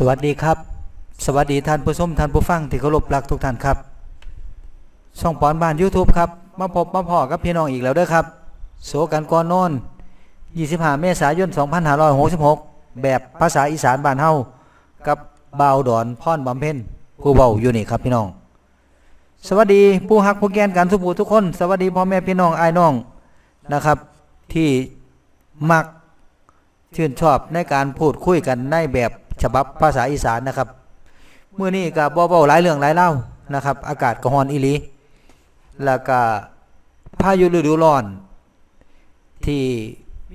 สวัสดีครับ สวัสดีท่านผู้ชมท่านผู้ฟังที่เคารพรักทุกท่านครับ ช่องปอนบ้าน YouTube ครับ มาพบมาพอกับพี่น้องอีกแล้วเด้อครับ โสกันก่อนโน25 เมษายน 2566 แบบภาษาอีสานบ้านเฮากับบ่าวดอนพ่อนบำเพ็ญผู้เบาอยู่นี่ครับพี่น้อง สวัสดีผู้ฮักผู้แกนกันทุกผู้ทุกคน สวัสดีพ่อแม่พี่น้องไอ้น้องนะครับ ที่มักชื่นชอบในการพูดคุยกันในแบบ ฉบับภาษาอีสานนะครับเมื่อนี้ก็บ่เบาหลายเรื่องหลายเล่านะครับ อากาศก็ร้อนอีหลีแล้วก็พายุฤดูร้อน ที่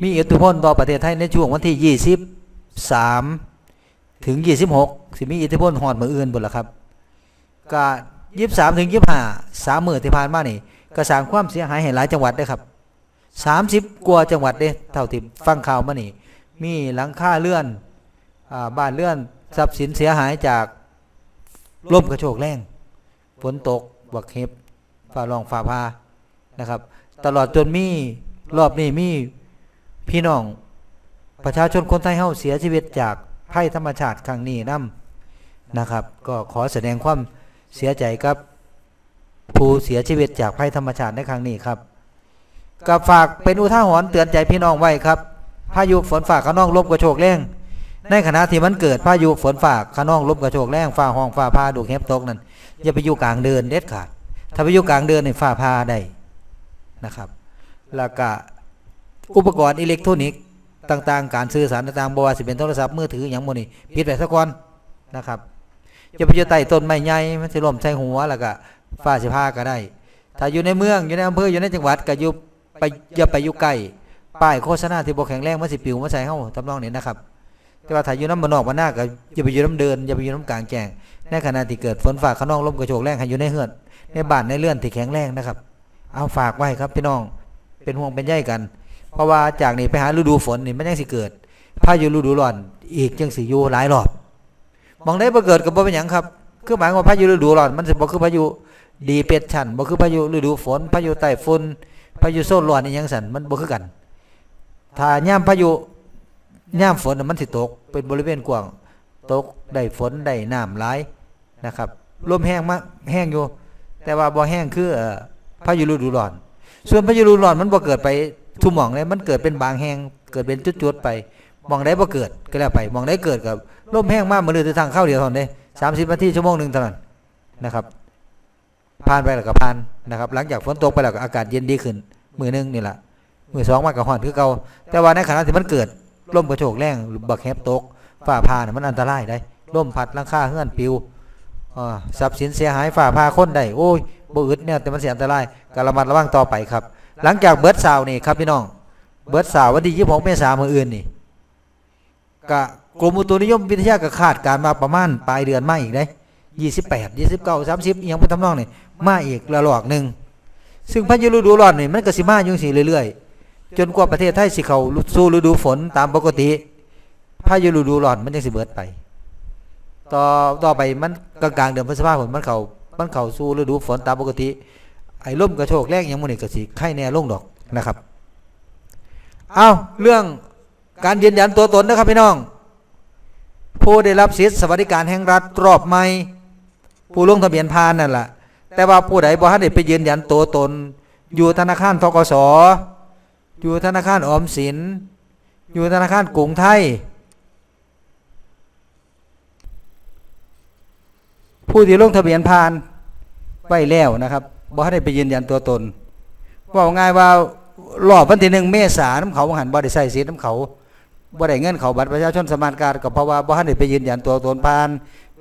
มีอิทธิพลต่อประเทศไทยในช่วงวันที่ 23 ถึง 26 สิมีอิทธิพลฮอดมืออื่นบุนละครับก็23 ถึง 25 3มื้อที่ผ่านมานี่ก็สร้างความเสียหายให้หลายจังหวัดเด้ครับ 30 กว่าจังหวัดเด้เท่าที่ฟังข่าวมานี่ มีหลังคาเลื่อน บ้านเลื่อนทรัพย์สินเสียหายจากลมกระโชกแรงฝนตกบักเห็บฟ้ารองฟ้าพานะครับ ตลอดจนมีรอบนี้มีพี่น้องประชาชนคนไทยเฮาเสียชีวิตจากภัยธรรมชาติครั้งนี้นํนะครับ ก็ขอแสดงความเสียใจกับผู้เสียชีวิตจากภัยธรรมชาติในครั้งนี้ครับกับฝากเป็นอุทาหรณ์เตือนใจพี่น้องไว้ครับพายุฝนฟ้าขนองลมกระโชกแรง ในขณะที่มันเกิดพายุฝนฟ้าขนองลมกระโชกแรงฟ้าห้องฟ้าพาดูเห็บตกนั่นอย่าไปอยู่กลางเดินเด็ดขาด ถ้าไปอยู่กลางเดินในฟ้าพาได้นะครับแล้วก็อุปกรณ์อิเล็กทรอนิกส์ต่างๆ การสื่อสารต่างๆบ่ว่าสิเป็นโทรศัพท์มือถืออย่างโมนี่ปิดไปซะก่อนนะครับอย่าไปอยู่ใต้ต้นไม้ใหญ่มันสิล่มใส่หัวแล้วก็ฟ้าสิพาก็ได้ ถ้าอยู่ในเมืองอยู่ในอำเภออยู่ในจังหวัดก็อยู่ไปอย่าไปอยู่ใกล้ป้ายโฆษณาที่บ่แข็งแรงมันสิปิวมาใส่เฮาทำนองนี้นะครับ แต่ว่าถ้าอยู่น้ำมันนอกมันหน้าก็อย่าไปอยู่น้ำเดินอย่าไปอยู่น้ำกลางแจ้งในขณะที่เกิดฝนฟ้าขนองลมกระโชกแรงให้อยู่ในเฮือนในบ้านในเรือนที่แข็งแรงนะครับ เอาฝากไว้ครับพี่น้องเป็นห่วงเป็นใยกัน เพราะว่าจากนี้ไปหาฤดูฝนนี่มันยังสิเกิดพายุฤดูร้อนอีกจังสิอยู่หลายรอบมองได้บ่เกิดก็บ่เป็นหยังครับ คือหมายว่าพายุฤดูร้อนมันสิบ่คือพายุดีเป็ดชันบ่คือพายุฤดูฝนพายุใต้ฝุ่นพายุโซนร้อนอีหยังสั่นมันบ่คือกัน ถ้าย่ามพายุ ย่ามฝนมันสิตก เป็นบริเวณกว้างตกได้ฝนได้น้ำหลายนะครับลมแห้งมากแห้งอยู่ แต่ว่าบ่แห้งคือพายุฤดูร้อน ส่วนพายุฤดูร้อนมันบ่เกิดไปทุกหม่องเลยมันเกิดเป็นบางแห้งเกิดเป็นจุดๆไปหมองใดบ่เกิดก็แล้วไปหมองใดเกิดกับลมแห้งมากมื้อนี้ทางเข้าเดียวเท่านั้นเด้30นาทีชั่วโมงหนึ่งเท่านั้นนะครับผ่านไปแล้วก็ผ่านนะครับ หลังจากฝนตกไปแล้วก็อากาศเย็นดีขึ้น มื้อหนึงนี่ล่ะมื้อสองมันก็ร้อนคือเก่าแต่ว่าในขณะที่มันเกิด ลมกระโชกแรงบักแฮบตกฟ้าผ่าน่ะมันอันตรายได้ลมพัดลังคาเฮือนปิวอ่าทรัพย์สินเสียหายฟ้าผ่าคนได้โอ้ยบ่อึดเนี่ยแต่มันเสียอันตรายกระมัดระวังต่อไปครับ หลังจากเบิร์ดสาวนี่ครับพี่น้อง เบิร์ดสาววันที่26เมษายนมืออื่นนี่กะกรมอุตุนิยมวิทยาก็คาดการมาประมาณปลายเดือนมาอีกเด้28 29 30อีหยังเป็นทำนองนี่มาอีกระลอกหนึ่งซึ่งพายุฤดูร้อนนี่มันก็สิมาอยู่จังสีเรื่อยๆ จนกว่าประเทศไทยสิเขาสู่ฤดูฝนตามปกติพายุฤดูร้อนมันจังสิเบิดไป ต่อต่อไปมันกลางๆเดือนพฤษภาคมมันเขามันเขาสู่ฤดูฝนตามปกติ ไอ้ลมกระโชกแรงอยังมื้อนี้ก็สิไข้แน่ลงดอกนะครับ เอาเรื่องการยืนยันตัวตนนะครับพี่น้อง ผู้ได้รับสิทธิสวัสดิการแห่งรัฐรอบใหม่ผู้ลงทะเบียนผ่านนั่นแหละแต่ว่าผู้ใดบ่ทันได้ไปยืนยันตัวตน อยู่ธนาคารทกส อยู่ธนาคารออมสิน อยู่ธนาคารกรุงไทย ผู้ที่ลงทะเบียนผ่านไว้แล้วนะครับบ่ทันได้ไปยืนยันตัวตนว่าง่ายว่ารอบวันที่หนึ่งเมษายนน้ำเขาหันบ่ได้ใส่สิทธิ์น้ำเขาบ่ได้เงินเขาบัตรประชาชนสมานการก็เพราะว่าบ่ทันได้ไปยืนยันตัวตนผ่าน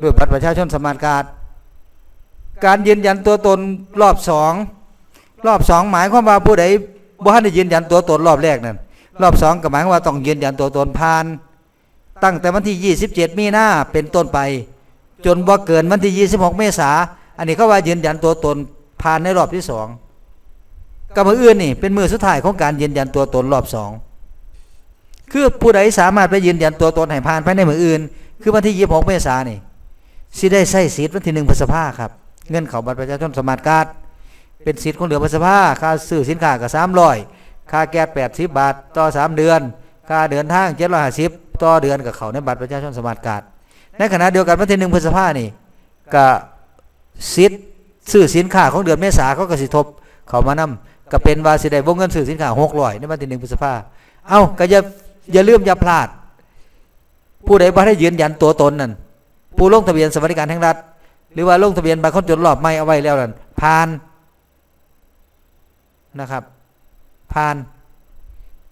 ด้วยบัตรประชาชนสมานการการยืนยันตัวตนรอบสองรอบสองหมายความว่าผู้ใด บ่ทันได้ยืนยันตัวตนรอบแรกนั่นรอบสองก็หมายว่าต้องยืนยันตัวตนผ่าน ตั้งแต่วันที่ 27 มีนาเป็นต้นไป จนบ่เกินวันที่ 26 เมษาอันนี้เขาว่ายืนยันตัวตนผ่านในรอบที่สองกับมืออื่นนี่เป็นมือสุดท้ายของการยืนยันตัวตนรอบสองคือผู้ใดสามารถไปยืนยันตัวตนให้ผ่านภายในมืออื่น คือวันที่ 26 เมษานนี่สิได้ใช้สิทธิ์วันที่1พฤษภาครับ เงินเขาบัตรประชาชนสมาร์ทการ์ด เป็นสิทธิ์ของเหลือพฤษภาค่าซื้อสินค้าก็300ค่าแก๊ส80บาทต่อ3เดือน ค่าเดินทาง750ต่อเดือนกับเขาในบัตรประชาชนสมาร์ทการ์ดในขณะเดียวกันวันที่หนึ่งพฤษภานี่ก็สิทธิ์ซื้อสินค้าของเดือนเมษาเขาก็สิทบเขามานำก็เป็นว่าสิได้วงเงินซื้อสินค้า600ในวันที่หนึ่งพฤษภาเอ้าก็อย่าอย่าลืมอย่าพลาด ผู้ใดบ่ได้ยืนยันตัวตนนั่นผู้ลงทะเบียนสวัสดิการแห่งรัฐ หรือว่าลงทะเบียนบัตรคนจนรอบใหม่เอาไว้แล้วนั่นผ่าน นะครับผ่าน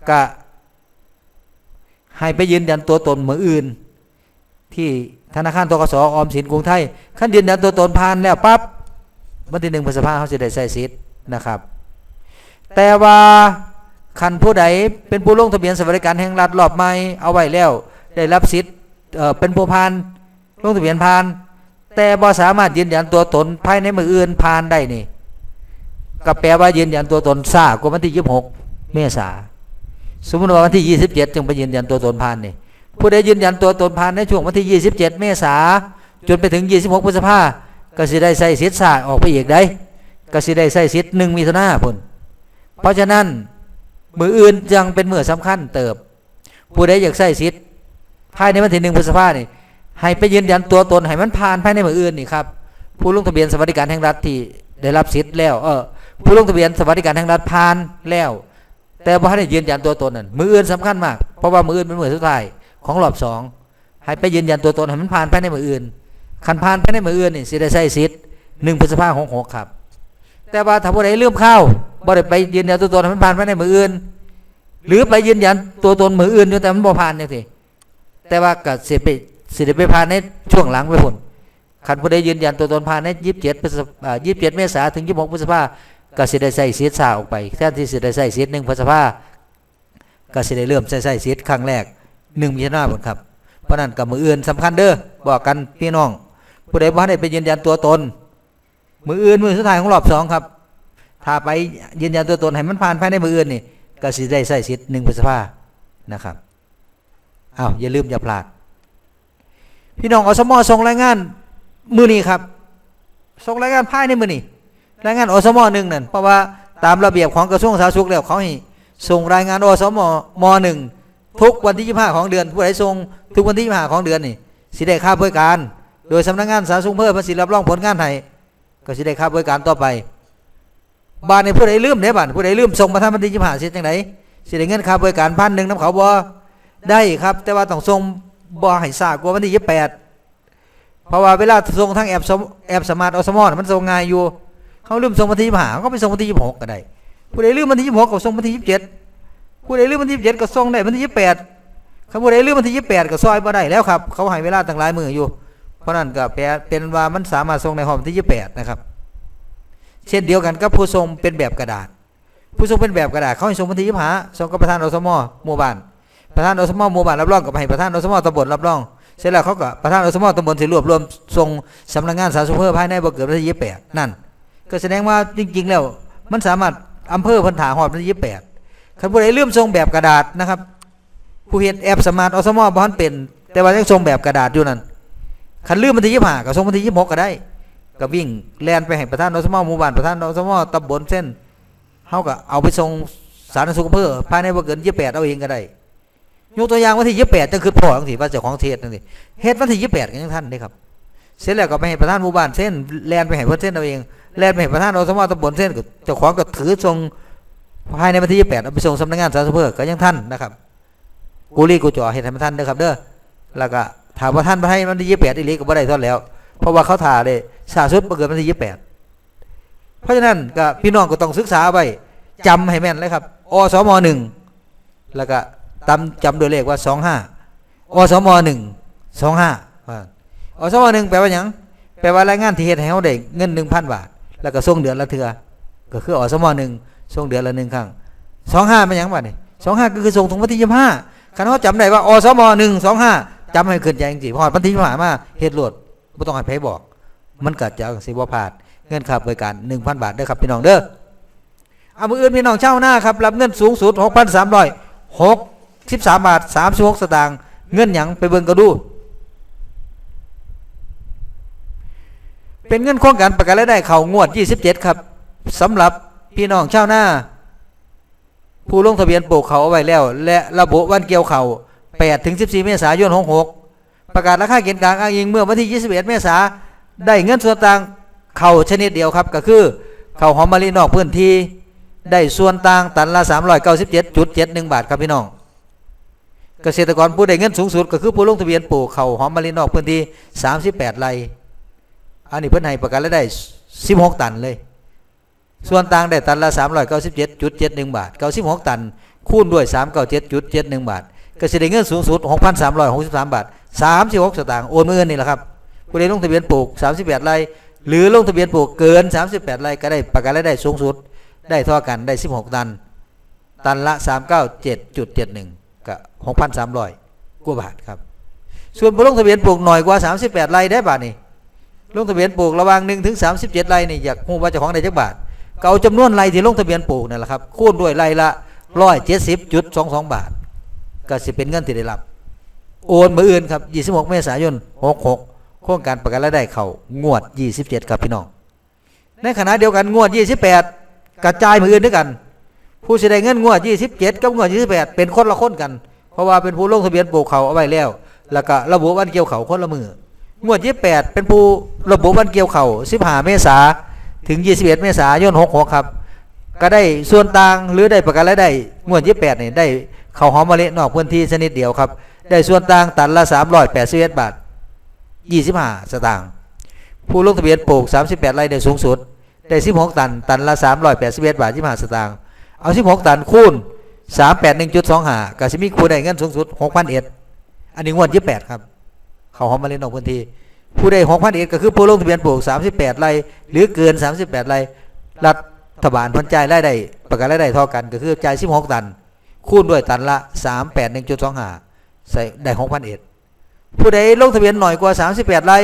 ก็ให้ไปยืนยันตัวตนเหมือนอื่น ที่ธนาคารตกสออมสินกรุงไทยขั้นยืนยันตัวตนผ่านแล้วปั๊บวันที่หนึ่งพฤษภาเขาจะได้ใส่สิทธิ์นะครับ แต่ว่าคันผู้ใดเป็นผู้ลงทะเบียนสวัสดิการแห่งรัฐรอบใหม่เอาไว้แล้ว ได้รับสิทธิ์เอ่อเป็นผู้ผ่านลงทะเบียนผ่าน แต่บ่สามารถยืนยันตัวตนภายในมืออื่นผ่านได้นี่ ก็แปลว่ายืนยันตัวตนซากว่าวันที่26เมษาสมมติว่าวันที่27จึงไปยืนยันตัวตนผ่านนี่ผู้ใดยืนยันตัวตนผ่านในช่วงวันที่27เจ็ดเมษาจนไปถึง26พฤษภาก็สิได้ใส่สิทธิ์สาออกไปอีกได้ก็สิได้ใส่สิทธิ์1มิถุนายนพุ่นเพราะฉะนั้นมืออื่นยังเป็นมือสำคัญเติบ ผู้ใดอยากใส่สิทธิ์ภายในวันที่1พฤษภานี่ให้ไปยืนยันตัวตนให้มันผ่านภายในมืออื่นนี่ครับผู้ลงทะเบียนสวัสดิการแห่งรัฐที่ได้รับสิทธิ์แล้วเออ ผู้ลงทะเบียนสวัสดิการแห่งรัฐผ่านแล้ว แต่บ่ได้ยืนยันตัวตนนั่นมืออื่นสำคัญมากเพราะว่ามืออื่นเป็นมือสุดท้ายของรอบสองให้ไปยืนยันตัวตนให้มันผ่านภายในมืออื่นคันผ่านภายในมืออื่นนี่สิได้ใช้สิทธิ์หนึ่งพฤษภาคมหกครับ แต่ว่าถ้าผู้ใดลืมเข้าบ่ได้ไปยืนยันตัวตนให้มันผ่านภายในมืออื่น หรือไปยืนยันตัวตนมืออื่นอยู่แต่มันบ่ผ่านจังซี่แต่ว่าก็สิไปสิได้ไปผ่านในช่วงหลังไปพุ่นคันผู้ใดยืนยันตัวตนผ่านใน27พฤษภา27เจ็ดเมษายนถึง26พฤษภา ก็สิได้ใส่เสิทธิ์สาออกไปแทนที่สิได้ใส่เสิทธิ์หนึ่งพฤษภาก็สิได้เริ่มใส่ใส่เสิทธิ์ครั้งแรกหนึ่งมิถุนายนครับ เพราะนั้นกับมืออื่นสำคัญเด้อบอกกันพี่น้อง ผู้ใดบ่ได้ไปยืนยันตัวตน มืออื่นมือสุดท้ายของรอบสองครับ ถ้าไปยืนยันตัวตนให้มันผ่านภายในมืออื่นนี่ก็สิได้ใส่เสิทธิ์หนึ่งพฤษภานะครับอ้าวอย่าลืมอย่าพลาด พี่น้องอสมอส่งรายงานมือนี้ครับส่งรายงานภายในมือนี้ รายงานอสมหนึ่งนั่นเพราะว่าตามระเบียบของกระทรวงสาธารณสุขแล้วเขาให้ส่งรายงานอสมมหนึ่งทุกวันที่25ของเดือน ผู้ใดส่งทุกวันที่25ของเดือนนี่สิได้ค่าบริการ โดยสำนักงานสาธารณสุขเพิ่มภาษีรับรองผลงานให้ก็สิได้ค่าบริการต่อไปบ้านในผู้ใดลืมเนี่ยบ้านผู้ใดลืมส่งมาทำวันที่25สิจังไหนสิได้เงินค่าบริการพันหนึ่งน้ำเขาบ่ได้ครับ แต่ว่าต้องส่งบ่ให้ซากว่าวันที่28เพราะว่าเวลาส่งทางแอปสมแอปสมาร์ทอสมอนมันส่งง่ายอยู่ เขาลืมส่งวันที่ยี่ห้าเขาไปส่งวันที่ยี่หกก็ได้ผู้ใดลืมวันที่ยี่หกก็ส่งวันที่ยี่สิบเจ็ดผู้ใดลืมวันที่ยี่สิบเจ็ดก็ส่งได้วันที่ยี่สิบแปดเขาผู้ใดลืมวันที่ยี่สิบแปดก็ซอยบ่ได้แล้วครับเขาให้เวลาตั้งหลายมืออยู่ เพราะนั้นก็แปลเป็นว่ามันสามารถส่งในหองวันที่ยี่สิบแปดนะครับ เช่นเดียวกันกับผู้ส่งเป็นแบบกระดาษ ผู้ส่งเป็นแบบกระดาษเขาให้ส่งวันที่ยี่สิบห้าส่งกับประธานอสมหมู่บ้านประธานอสมหมู่บ้านรับรองกับให้ประธานอสมตำบลรับรองเสร็จแล้วเขาก็ประธานอสมตำบลสิรวบรวมส่งสำนักงานสาธารณสุขภายในบ่เกินวันที่ยี่สิบแปดนั่น ก็แสดงว่าจริง ๆ แล้ว มันสามารถอำเภอพันถาหอดวันที่ยี่แปดคันผู้ใดเลื่อมทรงแบบกระดาษนะครับ ผู้เห็นแอปสมาร์ทอสมอบ้านเป็น แต่ว่ายังทรงแบบกระดาษอยู่นั่นคันลืมวันที่ยี่ห้าก็ทรงวันที่ยี่หกก็ได้ก็วิ่งแลนไปให้ประธานอสมอหมู่บ้านประธานอสมอตำบลเส้นเขาก็เอาไปส่งสารสุขอำเภอภายในบ่เกินยี่แปดเอาเองก็ได้ยกตัวอย่างวันที่ยี่แปดจังคือพ่อจังสิว่าเจ้าของเทศจังสิเฮ็ดวันที่ยี่แปดกันยังท่านได้ครับ เสร็จแล้วก็ไปให้ประธานหมู่บ้านเส้นแลนไปให้เพื่อนเส้นเอาเอง แล่นไปเห็นประธานอสมตำบลเส้นก็เจ้าของก็ถือทรงภายในวันที่28เอาไปส่งสำนักงานสาธารณสุขก็ยังท่านนะครับกูรีกูจ่อเห็นให้มันท่านเด้อครับเด้อแล้วก็ถามว่าท่านมาให้วันที่28อีลีก็บ่ได้ทอดแล้ว เพราะว่าเขาถ่าเลยสาสุดบ่เกิดวันที่28เพราะฉะนั้นก็พี่น้องก็ต้องศึกษาไว้จำให้แม่นเลยครับอสม1แล้วก็ตำจำโดยเลขว่า25อสม1 25ว่าอสม1แปลว่าหยังแปลว่ารายงานที่เฮ็ดให้เขาได้เงินหนึ่งพันบาท แล้วก็ส่งเดือนละเทือก็คืออสมอหนึ่งส่งเดือนละหนึ่งครั้งสองห้าเป็นยังบัดนี่สองห้าก็คือส่งถึงวันที่ยี่สิบห้าคันเขาจำได้ว่าอสมอหนึ่งสองห้าจำให้ขึ้นใจจริงๆพอวันที่ยี่สิบห้ามาเฮ็ดโหลดไม่ต้องให้ไผบอก มันเกิดจากสิบ่พลาดเงินค่าบริการหนึ่งพันบาทเด้อครับพี่น้องเด้อเอามืออื่นพี่น้องเช่าหน้าครับรับเงินสูงสุดหกพันสามร้อยหกสิบสามบาทสามสิบหกสตางค์เงินหยังไปเบิ่งก็ดู เป็นเงินโครงการประกันรายได้เขางวด 27 ครับสำหรับพี่น้องชาวนาผู้ลงทะเบียนปลูกเขาเอาไว้แล้ว และระบุวันเกี่ยวเขา8ถึง14 เมษายน66ประกาศราคาเกณฑ์กลางอ้างอิงเมื่อวันที่ 21 เมษาได้เงินส่วนต่างเข่าชนิดเดียวครับ ก็คือเข่าหอมมะลินอกพื้นที่ได้ส่วนต่างตันละ 397.71 บาทครับพี่น้อง เกษตรกรผู้ได้เงินสูงสุดก็คือผู้ลงทะเบียนปลูกเข่าหอมมะลินอกพื้นที่ 38 ไร่ อันนี้เพิ่นให้ประกันรายได้16ตันเลย ส่วนต่างได้ตันละ397.71บาท96ตัน คูณด้วย397.71บาทก็สิได้เงินสูงสุด6,363บาท36สตางค์โอนเงินนี่แหละครับผู้ใดลงทะเบียนปลูก38ไร่หรือลงทะเบียนปลูกเกิน38ไร่ก็ได้ประกันรายได้สูงสุด ได้เท่ากันได้16ตัน ตันละ397.71ก็6,300กว่าบาทครับ ส่วนผู้ลงทะเบียนปลูกหน่อยกว่า38ไร่ได้บาทนี่ ลงทะเบียนปลูกระวางหว่งถึง37ไร่นี่อยากฮู้ว่าเจ้าของได้จักบาทเก็เอาจำนวนไร่ที่ลงทะเบียนปลูกนั่แหละครับคูณด้วยไร่ละ170.22บจุดสองสองบาท ก็สิเป็นเงินที่ได้รับ โอนมืออื่นครับ26เมษายน66โครงการประกันรายได้เขางวด27ครับพี่น้อง ในขณะเดียวกันงวด28กระจายมืออื่นด้วยกัน ผู้สิได้เงินงวด27กับงวด28เป็นคนละคนกัน เพราะว่าเป็นผู้ลงทะเบียนปลูกเขาเอาไว้แล้ว แล้วก็ระบุวันเกี่ยวเขาคนละมือ งวด28เป็นผู้ระบุวันเกี่ยวเข่า15เมษาถึง21เมษายน66ครับ ก็ได้ส่วนต่างหรือได้ประกันรายได้งวด28นี่ได้ข้าวหอมมะลินอกพื้นที่ชนิดเดียวครับ ได้ส่วนต่างตันละ381บาท25สตางค์ผู้ลงทะเบียนปลูก38ไร่ได้สูงสุดได้16ตันตันละ381บาท25สตางค์เอา16ตันคูณ381.25ก็สิมีคูณได้เงินสูงสุด6,001อันนี้งวด28ครับ เขาหอมมาเล่นนอกพื้นที่ผู้ได้6,001ก็คือผู้ลงทะเบียนปลูก38ไร่หรือเกิน38ไร่รัฐบาลพันจ่ายรายได้ประกันรายได้เท่ากันก็คือจ่าย16ตัน คูณด้วยตันละ381.25ใส่ได้6,001ผู้ใดลงทะเบียนหน่อยกว่า38ไร่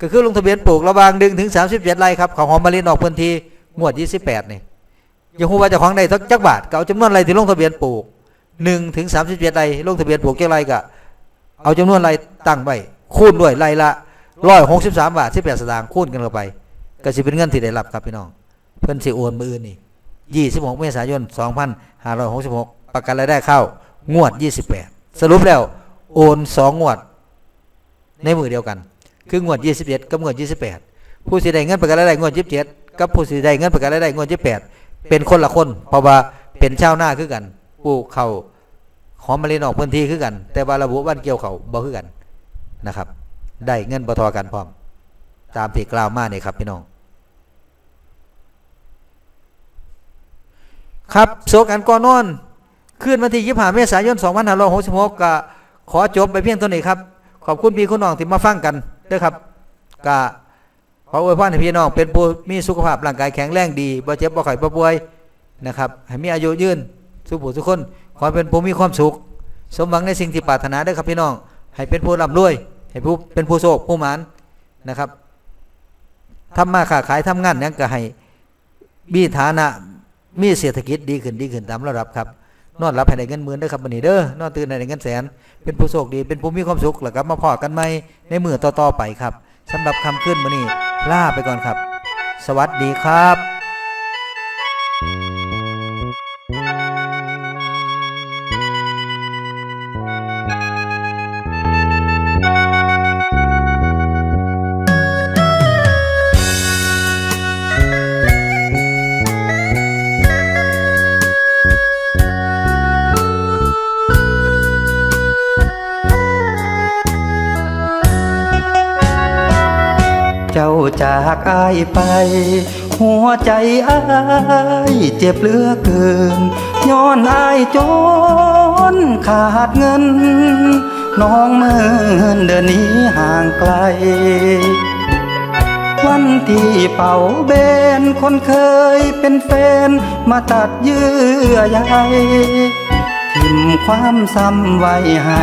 ก็คือลงทะเบียนปลูกระหว่างถึง37ไร่ครับขอหอมมะลินออกพื้นที่งวด28นี่ยังฮู้ว่าเจ้าของได้สักจักบาทก็เอาจำนวนไร่ที่ลงทะเบียนปลูก1ถึง37ไร่ลงทะเบียนปลูกเจักไร่ก็เอาจำนวนไร่ตั้งไว้ คูณด้วยไร่ละ163บสามบาท18สตางค์คูณกันเข้าไปก็สิเป็นเงินที่ได้รับครับพี่น้อง เพิ่นสิโอนมืออื่นนี่26เมษายน2566ประกันรายได้เข้างวด28สรุปแล้ว โอนสองงวด ในมือเดียวกัน คืองวด27กับงวด28ผู้สิได้เงินประกันรายได้งวด27กับผู้สิได้เงินประกันรายได้งวด28เป็นคนละคน เพราะว่าเป็นชาวนาคือกันปลูกเขาหอมมะลินออกพื้นที่คือกัน แต่ว่าระบุวันเกี่ยวเขาบ่คือกัน นะครับ ได้เงินบทอกันพร้อม ตามที่กล่าวมาเนี่ยครับพี่น้องครับโศกันก่อนนอนคืนวันที่25เมษายน2566ก็ขอจบไปเพียงเท่านี้ครับ ขอบคุณพี่คุณน้องที่มาฟังกันด้อครับก็ขออวยพรให้พี่น้อง เป็นผู้มีสุขภาพร่างกายแข็งแรงดีบ่เจ็บบ่ไข้บ่ป่วยนะครับให้มีอายุยืนสุขผู้ทุกคน ขอเป็นผู้มีความสุข สมหวังในสิ่งที่ปรารถนาเด้ครับพี่น้อง ให้เป็นผู้ร่ำรวย ให้ผู้เป็นผู้โชคผู้หมานนะครับทำมาค้าขายทำงานหยังก็ให้มีฐานะมีเศรษฐกิจดีขึ้นดีขึ้นตามระดับครับนอนรับให้ได้เงินหมื่นเด้อครับวันนี้เด้อนอนตื่นให้ได้เงินแสน เป็นผู้โชคดีเป็นผู้มีความสุขแล้วก็มาพอกันใหมในมือต่อๆไปครับสำหรับคำขึ้นมื้อนี้ลาไปก่อนครับ สวัสดีครับเจ้ จากอายไป หัวใจอายเจ็บเหลือเกิน ย้อนอายจนขาดเงิน น้องเมินเดินหนี้ห่างไกล วันที่เป่าเบนคนเคยเป็นแฟน มาตัดเยื่อใยทิมความซ้ำไว้ให้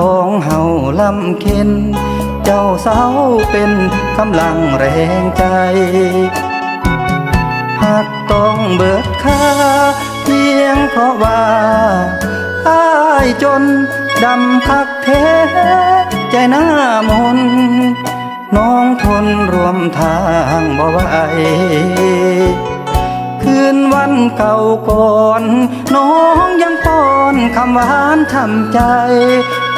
สองเฮาลำเค็นเจ้าสาวเป็นกำลังแรงใจหากต้องเบิดค่าเพียงเพราะว่าอายจนดำคักเทใจหน้ามน น้องทนรวมทางบ่ไหวคืนวันเก่าก่อน น้องยังป้อนคำหวานทำใจ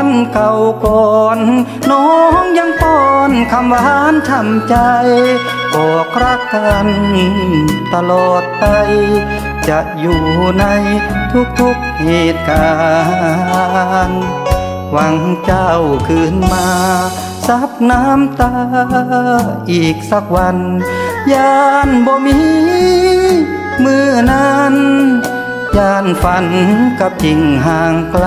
คืนวันเก่าก่อน น้องยังป้อนคำหวานทำใจบอกรักกันตลอดไป จะอยู่ในทุกๆเหตุการณ์ หวังเจ้าคืนมาซับน้ำตาอีกสักวันยานบ่มีมือนั้นยานฝันกับจริงห่างไกล